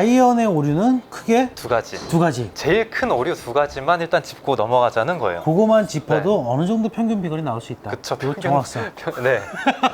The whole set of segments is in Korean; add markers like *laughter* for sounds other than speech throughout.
아이언의 오류는 크게 두 가지. 두 가지. 제일 큰 오류 두 가지만 일단 짚고 넘어가자는 거예요. 그거만 짚어도 어느 정도 평균 비거리 나올 수 있다. 네. 그쵸, 그리고 평균. 정확성. *laughs* 평- 네.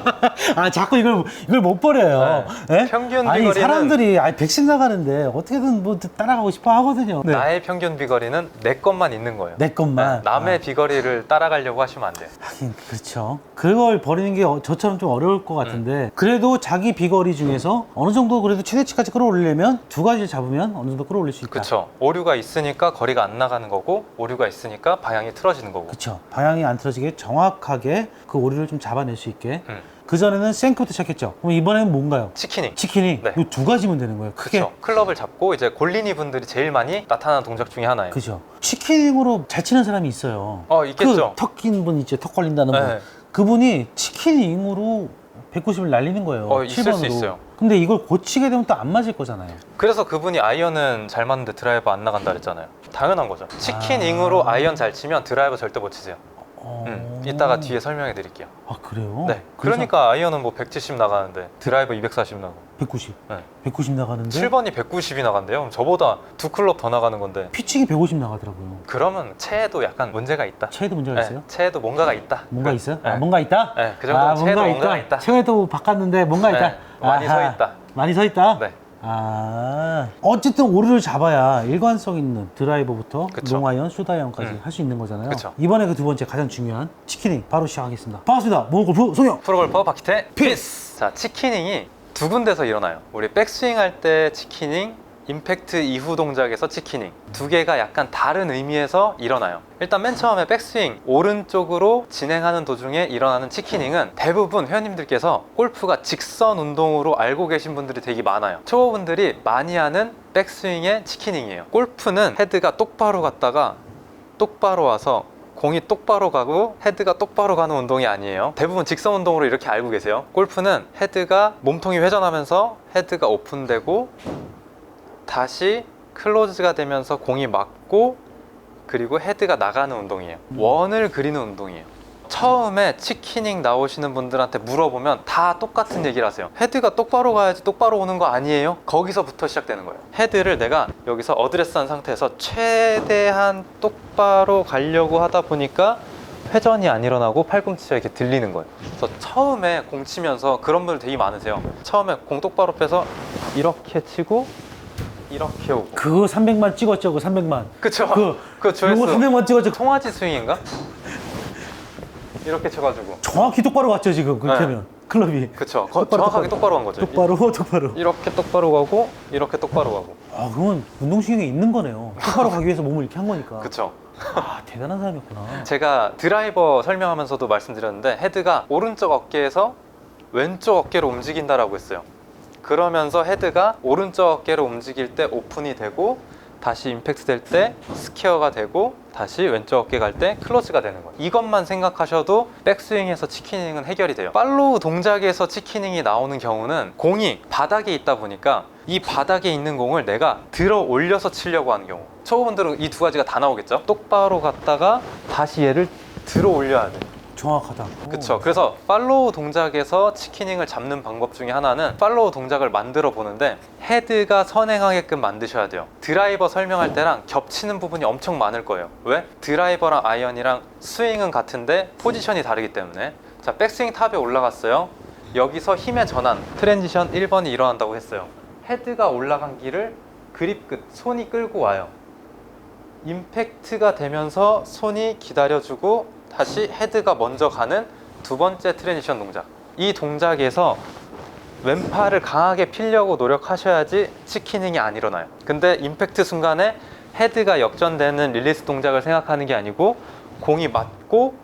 *laughs* 아 자꾸 이걸 이걸 못 버려요. 네. 예? 평균 아니 비거리는- 사람들이 아니 백신 나가는데 어떻게든 뭐 따라가고 싶어 하거든요. 네. 나의 평균 비거리는 내 것만 있는 거예요. 내 것만. 네, 남의 아, 비거리를 따라가려고 하시면 안 돼요. 하긴 그렇죠. 그걸 버리는 게 어- 저처럼 좀 어려울 것 같은데 그래도 자기 비거리 중에서 어느 정도 그래도 최대치까지 끌어올리려면 두 가지를 잡으면 어느 정도 끌어올릴 수 있다. 그렇죠. 오류가 있으니까 거리가 안 나가는 거고 오류가 있으니까 방향이 틀어지는 거고. 그렇죠. 방향이 안 틀어지게 정확하게 그 오류를 좀 잡아낼 수 있게. 음. 그 전에는 생크부터 시작했죠. 그럼 이번에는 뭔가요? 치키닝. 치킨이 네. 이두 가지면 되는 거예요. 크게. 그렇죠. 클럽을 잡고 이제 골린이 분들이 제일 많이 나타나는 동작 중에 하나예요. 그죠. 치킨으로 잘 치는 사람이 있어요. 어, 있겠죠. 그 턱긴 분 있죠. 턱 걸린다는 분. 네. 그분이 치킨잉으로 190을 날리는 거예요. 어, 있을 수 7번으로. 있어요. 근데 이걸 고치게 되면 또 안 맞을 거잖아요. 그래서 그분이 아이언은 잘 맞는데 드라이버 안 나간다 그랬잖아요. 당연한 거죠. 치킨 아. 잉으로 아이언 잘 치면 드라이버 절대 못 치세요. 어... 음, 이따가 뒤에 설명해 드릴게요. 아 그래요? 네. 그러니까 아이언은 뭐 170 나가는데 드라이버 240 나고 190. 네. 190 나가는데 7번이 190이 나간대요. 저보다 두 클럽 더 나가는 건데 피칭이 150 나가더라고요. 그러면 체에도 약간 문제가 있다. 체에도 문제가 네, 있어요? 체에도 뭔가가 있다. 뭔가 그- 있어요? 네. 아, 뭔가 있다? 네, 그 정도 체에도 뭔가가 있다. 체에도 바꿨는데 뭔가 네, 있다. 많이 서 아하. 있다. 많이 서 있다? 네. 아 어쨌든 오류를 잡아야 일관성 있는 드라이버부터 그쵸. 롱아이언, 슈다이언까지 음. 할 수 있는 거잖아요. 그쵸. 이번에 그 두 번째 가장 중요한 치킨닝 바로 시작하겠습니다. 반갑습니다. 모골프 송영. 프로골퍼 박희태 피스. 자, 치키닝이 두 군데서 일어나요. 우리 백스윙 할 때 치키닝, 임팩트 이후 동작에서 치키닝 두 개가 약간 다른 의미에서 일어나요. 일단 맨 처음에 백스윙 오른쪽으로 진행하는 도중에 일어나는 치키닝은 대부분 회원님들께서 골프가 직선 운동으로 알고 계신 분들이 되게 많아요. 초보분들이 많이 하는 백스윙의 치키닝이에요. 골프는 헤드가 똑바로 갔다가 똑바로 와서 공이 똑바로 가고 헤드가 똑바로 가는 운동이 아니에요. 대부분 직선 운동으로 이렇게 알고 계세요. 골프는 헤드가 몸통이 회전하면서 헤드가 오픈되고 다시 클로즈가 되면서 공이 맞고 그리고 헤드가 나가는 운동이에요. 원을 그리는 운동이에요. 처음에 치키닝 나오시는 분들한테 물어보면 다 똑같은 얘기를 하세요. 헤드가 똑바로 가야지 똑바로 오는 거 아니에요? 거기서부터 시작되는 거예요. 헤드를 내가 여기서 어드레스한 상태에서 최대한 똑바로 가려고 하다 보니까 회전이 안 일어나고 팔꿈치가 이렇게 들리는 거예요. 그래서 처음에 공 치면서 그런 분들 되게 많으세요. 처음에 공 똑바로 빼서 이렇게 치고 이렇게 오고. 그거 300만 찍었죠, 그 300만. 그쵸? 그, 그 요거 조회수 300만 찍었죠. 송아지 스윙인가? 이렇게 쳐가지고. 정확히 똑바로 갔죠, 지금. 그렇게 네. 하면. 클럽이. 그쵸? 거- 정확하게 똑바로 간 거죠. 똑바로, *laughs* 똑바로. 이렇게 똑바로 가고 이렇게 똑바로 가고. 아, 그건 운동신경이 있는 거네요. 똑바로 가기 위해서 몸을 이렇게 한 거니까. 그쵸? 아, 대단한 사람이었구나. 제가 드라이버 설명하면서도 말씀드렸는데 헤드가 오른쪽 어깨에서 왼쪽 어깨로 움직인다라고 했어요. 그러면서 헤드가 오른쪽 어깨로 움직일 때 오픈이 되고 다시 임팩트 될 때 스퀘어가 되고 다시 왼쪽 어깨 갈 때 클로즈가 되는 거예요. 이것만 생각하셔도 백스윙에서 치키닝은 해결이 돼요. 팔로우 동작에서 치키닝이 나오는 경우는 공이 바닥에 있다 보니까 이 바닥에 있는 공을 내가 들어 올려서 치려고 하는 경우. 초보분들은 이 두 가지가 다 나오겠죠. 똑바로 갔다가 다시 얘를 들어 올려야 돼. 정확하다. 그쵸. 그래서 팔로우 동작에서 치키닝을 잡는 방법 중에 하나는 팔로우 동작을 만들어 보는데 헤드가 선행하게끔 만드셔야 돼요. 드라이버 설명할 때랑 겹치는 부분이 엄청 많을 거예요. 왜? 드라이버랑 아이언이랑 스윙은 같은데 포지션이 다르기 때문에. 자, 백스윙 탑에 올라갔어요. 여기서 힘의 전환, 트랜지션 1번이 일어난다고 했어요. 헤드가 올라간 길을 그립 끝, 손이 끌고 와요. 임팩트가 되면서 손이 기다려주고 다시 헤드가 먼저 가는 두 번째 트랜지션 동작. 이 동작에서 왼팔을 강하게 필려고 노력하셔야지 치키닝이 안 일어나요. 근데 임팩트 순간에 헤드가 역전되는 릴리스 동작을 생각하는 게 아니고 공이 맞고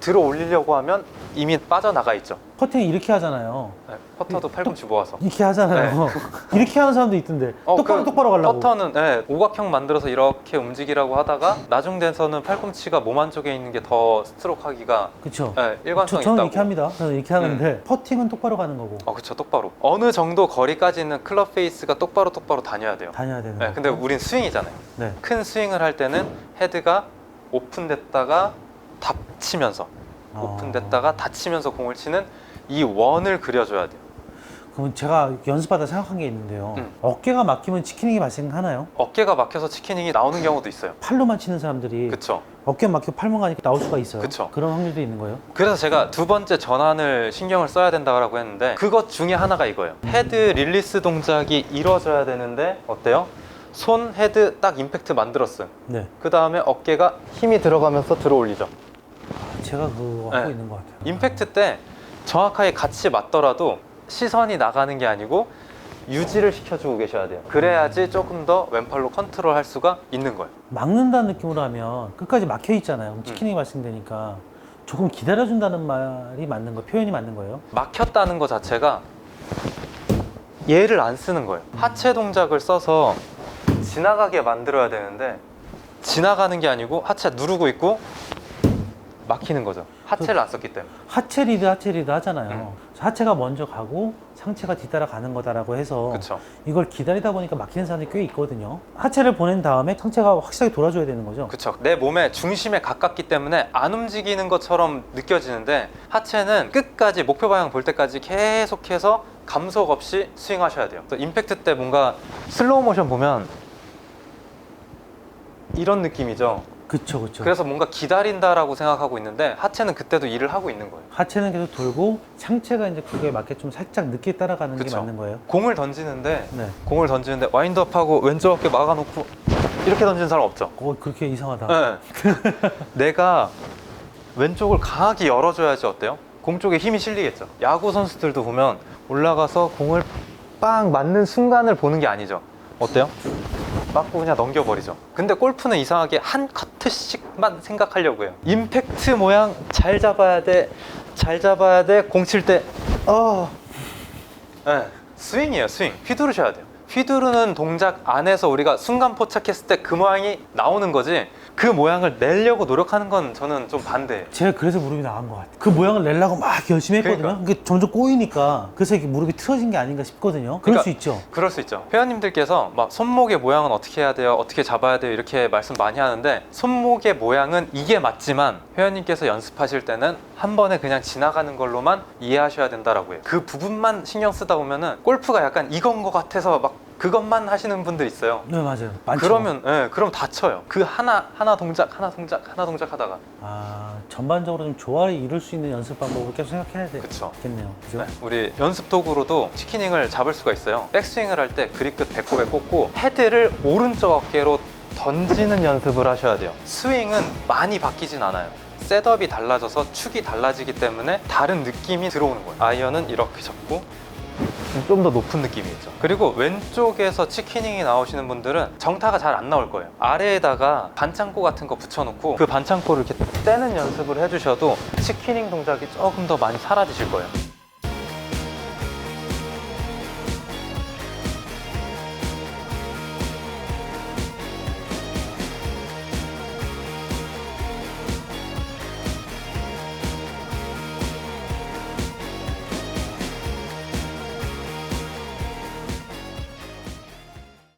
들어 올리려고 하면 이미 빠져나가 있죠. 퍼팅 이렇게 하잖아요. 네, 퍼터도 팔꿈치 모아서. 이렇게 하잖아요. *laughs* 이렇게 하는 사람도 있던데. 네. 어, 똑바로 그 똑바로 가려고. 퍼터는 네, 오각형 만들어서 이렇게 움직이라고 하다가 나중 돼서는 팔꿈치가 몸 안쪽에 있는 게 더 스트로크 하기가 그쵸. 네, 일관성 저, 저는 있다고. 음. 이렇게 합니다. 저는 이렇게 하는데 퍼팅은 똑바로 가는 거고 어, 그쵸, 똑바로. 어느 정도 거리까지는 클럽 페이스가 똑바로 똑바로 다녀야 돼요. 다녀야 되는 네. 근데 우린 스윙이잖아요. 네. 큰 스윙을 할 때는 헤드가 오픈됐다가 닫히면서 아. 오픈됐다가 닫히면서 공을 치는 이 원을 그려줘야 돼요. 그럼 제가 연습하다 생각한 게 있는데요. 음. 어깨가 막히면 치킨이 발생하나요? 어깨가 막혀서 치키닝이 나오는 경우도 있어요. 팔로만 치는 사람들이 그쵸. 어깨 막히고 팔만 가니까 나올 수가 있어요. 그쵸. 런 확률도 있는 거예요. 그래서 제가 두 번째 전환을 신경을 써야 된다고 했는데 그것 중에 하나가 이거예요. 헤드 릴리스 동작이 이루어져야 되는데 어때요? 손 헤드 딱 임팩트 만들었어요. 네. 그 다음에 어깨가 힘이 들어가면서 들어 올리죠. 제가 그거 네. 하고 있는 것 같아요. 임팩트 때 정확하게 같이 맞더라도 시선이 나가는 게 아니고 유지를 시켜주고 계셔야 돼요. 그래야지 조금 더 왼팔로 컨트롤 할 수가 있는 거예요. 막는다는 느낌으로 하면 끝까지 막혀 있잖아요. 음. 그럼 치킨이 발생되니까 조금 기다려준다는 말이 맞는 거, 표현이 맞는 거예요. 막혔다는 것 자체가 얘를 안 쓰는 거예요. 하체 동작을 써서 지나가게 만들어야 되는데 지나가는 게 아니고 하체 누르고 있고 막히는 거죠. 하체를 안 썼기 때문에. 하체 리드, 하체 리드 하잖아요. 음. 하체가 먼저 가고 상체가 뒤따라 가는 거다라고 해서 그렇죠. 이걸 기다리다 보니까 막히는 사람이 꽤 있거든요. 하체를 보낸 다음에 상체가 확실하게 돌아줘야 되는 거죠. 그렇죠. 내 몸의 중심에 가깝기 때문에 안 움직이는 것처럼 느껴지는데 하체는 끝까지 목표 방향 볼 때까지 계속해서 감속 없이 스윙하셔야 돼요. 그래서 임팩트 때 뭔가 슬로우 모션 보면 이런 느낌이죠. 그쵸, 그쵸. 그래서 뭔가 기다린다라고 생각하고 있는데 하체는 그때도 일을 하고 있는 거예요. 하체는 계속 돌고 상체가 이제 그거에 맞게 좀 살짝 늦게 따라가는 게 그쵸. 맞는 거예요. 공을 던지는데 네. 공을 던지는데 와인드업하고 왼쪽 어깨 막아놓고 이렇게 던지는 사람 없죠. 어, 그렇게 이상하다. 네. *laughs* 내가 왼쪽을 강하게 열어줘야지 어때요? 공 쪽에 힘이 실리겠죠. 야구 선수들도 보면 올라가서 공을 빵 맞는 순간을 보는 게 아니죠. 어때요? 맞고 그냥 넘겨버리죠. 근데 골프는 이상하게 한 커트씩만 생각하려고 해요. 임팩트 모양 잘 잡아야 돼. 잘 잡아야 돼. 공 칠 때, 어. 네. 스윙이에요, 스윙. 휘두르셔야 돼요. 휘두르는 동작 안에서 우리가 순간 포착했을 때 그 모양이 나오는 거지 그 모양을 내려고 노력하는 건 저는 좀 반대예요. 제가 그래서 무릎이 나간 것 같아요. 그 모양을 내려고 막 열심히 했거든요. 그러니까. 그게 점점 꼬이니까 그래서 이게 무릎이 틀어진 게 아닌가 싶거든요. 그럴 그러니까 수 있죠. 그럴 수 있죠. 회원님들께서 막 손목의 모양은 어떻게 해야 돼요? 어떻게 잡아야 돼요? 이렇게 말씀 많이 하는데 손목의 모양은 이게 맞지만 회원님께서 연습하실 때는 한 번에 그냥 지나가는 걸로만 이해하셔야 된다라고 해요. 그 부분만 신경 쓰다 보면은 골프가 약간 이건 것 같아서 막 그것만 하시는 분들 있어요. 네 맞아요. 많죠. 그러면 예, 그럼 다쳐요. 그 하나 하나 동작 하나 동작 하나 동작 하다가 아 전반적으로 좀 조화를 이룰 수 있는 연습 방법을 계속 생각해야 그쵸. 되겠네요. 그죠? 네, 우리 연습 도구로도 치키닝을 잡을 수가 있어요. 백스윙을 할 때 그립 끝 배꼽에 꽂고 헤드를 오른쪽 어깨로 던지는 연습을 하셔야 돼요. 스윙은 많이 바뀌진 않아요. 셋업이 달라져서 축이 달라지기 때문에 다른 느낌이 들어오는 거예요. 아이언은 이렇게 잡고 좀 더 높은 느낌이 있죠. 그리고 왼쪽에서 치키닝이 나오시는 분들은 정타가 잘 안 나올 거예요. 아래에다가 반창고 같은 거 붙여놓고 그 반창고를 이렇게 떼는 연습을 해주셔도 치키닝 동작이 조금 더 많이 사라지실 거예요.